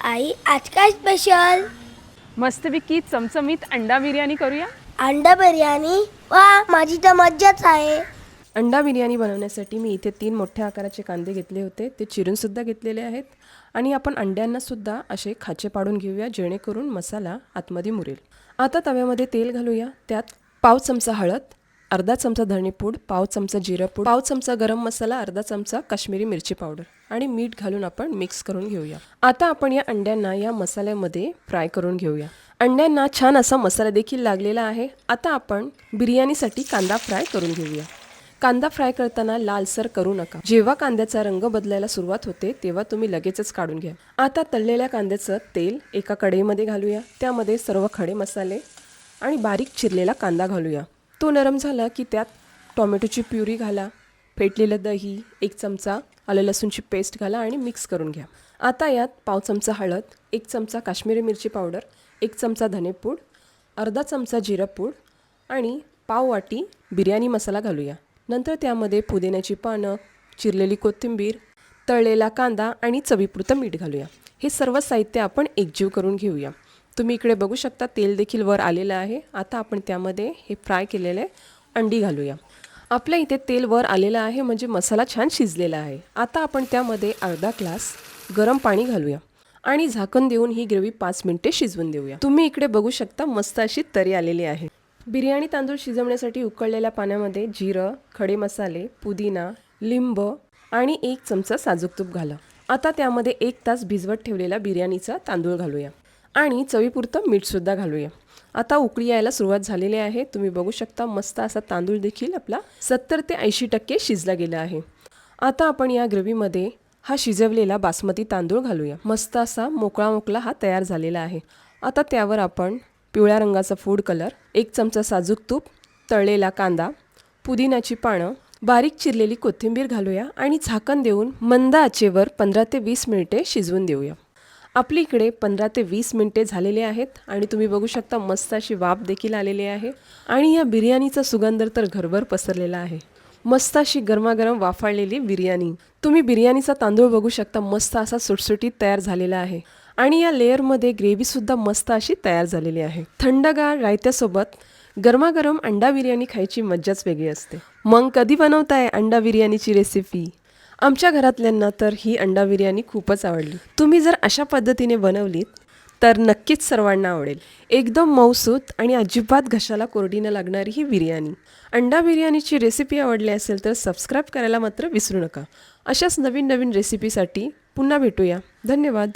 आई आज काय स्पेशल मस्तपैकी चमचमीत अंडा बिर्याणी करूया. अंडा बिर्याणी? वा माझी तर मज्जाच आहे. अंडा बिर्याणी बनवण्यासाठी मी इथे तीन मोठ्या आकाराचे कांदे घेतले होते. ते चिरूनसुद्धा घेतलेले आहेत. आणि आपण अंड्यांनासुद्धा असे खाचे पाडून घेऊया जेणेकरून मसाला आतमध्ये मुरेल. आता तव्यामध्ये तेल घालूया. त्यात पाव चमचा हळद अर्धा चमचा धणेपूड पाव चमचा जिरंपूड पाव चमचा गरम मसाला अर्धा चमचा काश्मीरी मिरची पावडर आणि मीठ घालून आपण मिक्स करून घेऊया. आता आपण या अंड्यांना या मसाल्यामध्ये फ्राय करून घेऊया. अंड्यांना छान असा मसाला देखील लागलेला आहे. आता आपण बिर्याणीसाठी कांदा फ्राय करून घेऊया. कांदा फ्राय करताना लालसर करू नका. जेव्हा कांद्याचा रंग बदलायला सुरुवात होते तेव्हा तुम्ही लगेचच काढून घ्या. आता तळलेल्या कांद्याचं तेल एका कढईमध्ये घालूया. त्यामध्ये सर्व खडे मसाले आणि बारीक चिरलेला कांदा घालूया. तो नरम झाला की त्यात टोमॅटोची प्युरी घाला फेटलेलं दही एक चमचा आलं लसूणची पेस्ट घाला आणि मिक्स करून घ्या. आता यात पाव चमचा हळद एक चमचा काश्मीरी मिरची पावडर एक चमचा धनेपूड अर्धा चमचा जिरा पूड आणि पाव वाटी बिर्याणी मसाला घालूया. नंतर त्यामध्ये पुदिन्याची पानं चिरलेली कोथिंबीर तळलेला कांदा आणि चवीपुरतं मीठ घालूया. हे सर्व साहित्य आपण एकजीव करून घेऊया. तुम्ही इकडे बघू शकता तेल देखील वर आलेलं आहे. आता आपण त्यामध्ये हे फ्राय केलेले अंडी घालूया. आपल्या इथे तेल वर आलेलं आहे म्हणजे मसाला छान शिजलेला आहे. आता आपण त्यामध्ये अर्धा ग्लास गरम पाणी घालूया आणि झाकण देऊन ही ग्रेव्ही पाच मिनिटे शिजवून देऊया. तुम्ही इकडे बघू शकता मस्त अशी तरी आलेली आहे. बिर्याणी तांदूळ शिजवण्यासाठी उकळलेल्या पाण्यामध्ये जिरं खडे मसाले पुदिना लिंब आणि एक चमचा साजूक तूप घाला. आता त्यामध्ये एक तास भिजवत ठेवलेला बिर्याणीचा तांदूळ घालूया. आणि चवीपुरतं मीठसुद्धा घालूया. आता उकळी यायला सुरुवात झालेली आहे. तुम्ही बघू शकता मस्त असा तांदूळ देखील आपला सत्तर ते ऐंशी टक्के शिजला गेला आहे. आता आपण या ग्रेव्हीमध्ये हा शिजवलेला बासमती तांदूळ घालूया. मस्त असा मोकळा मोकळा हा तयार झालेला आहे. आता त्यावर आपण पिवळ्या रंगाचा फूड कलर एक चमचा साजूक तूप तळलेला कांदा पुदिन्याची पानं बारीक चिरलेली कोथिंबीर घालूया आणि झाकण देऊन मंद आचेवर पंधरा ते वीस मिनिटे शिजवून देऊया. आपली इकडे पंधरा ते वीस मिनिटे झालेले आहेत आणि तुम्ही बघू शकता मस्त अशी वाफ देखील आलेली आहे. आणि या बिर्याणीचा सुगंध तर घरभर पसरलेला आहे. मस्त अशी गरमागरम वाफाळलेली बिर्याणी. तुम्ही बिर्याणीचा तांदूळ बघू शकता मस्त असा सुटसुटीत तयार झालेला आहे. आणि या लेअरमध्ये ग्रेव्हीसुद्धा मस्त अशी तयार झालेली आहे. थंडगार रायत्यासोबत गरमागरम अंडा बिर्याणी खायची मज्जाच वेगळी असते. मग कधी बनवताय अंडा बिर्याणीची रेसिपी आमच्या घरातल्यांना तर ही अंडा बिर्याणी खूपच आवडली. तुम्ही जर अशा पद्धतीने बनवलीत तर नक्कीच सर्वांना आवडेल. एकदम मऊसूत आणि अजिबात घशाला कोरडी न लागणारी ही बिर्याणी. अंडा बिर्याणीची रेसिपी आवडली असेल तर सबस्क्राईब करायला मात्र विसरू नका. अशाच नवीन नवीन रेसिपीसाठी पुन्हा भेटूया. धन्यवाद.